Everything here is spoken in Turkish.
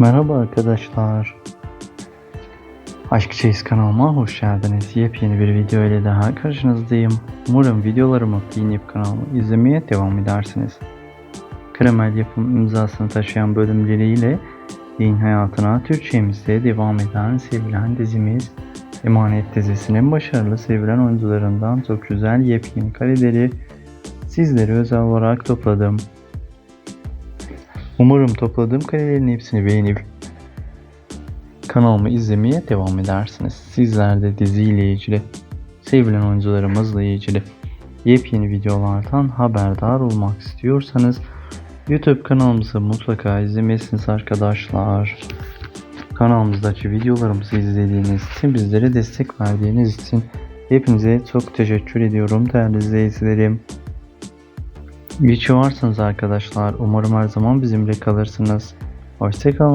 Merhaba arkadaşlar. Aşk Çeyiz kanalıma hoş geldiniz. Yepyeni bir video ile daha karşınızdayım. Umarım videolarımı beğenip kanalımı izlemeye devam edersiniz. Kremel yapım imzasını taşıyan bölümleriyle yayın hayatına Türkçemizde devam eden sevilen dizimiz Emanet dizisinin başarılı sevilen oyuncularından çok güzel yepyeni kareleri sizlere özel olarak topladım. Umarım topladığım karelerin hepsini beğenip kanalımı izlemeye devam edersiniz. Sizler de diziyle ilgili, sevilen oyuncularımızla ilgili yepyeni videolardan haberdar olmak istiyorsanız YouTube kanalımızı mutlaka izlemesiniz arkadaşlar. Kanalımızdaki videolarımızı izlediğiniz için, bizlere destek verdiğiniz için hepinize çok teşekkür ediyorum değerli izleyicilerim. İyi ki varsınız arkadaşlar. Umarım her zaman bizimle kalırsınız. Hoşçakalın.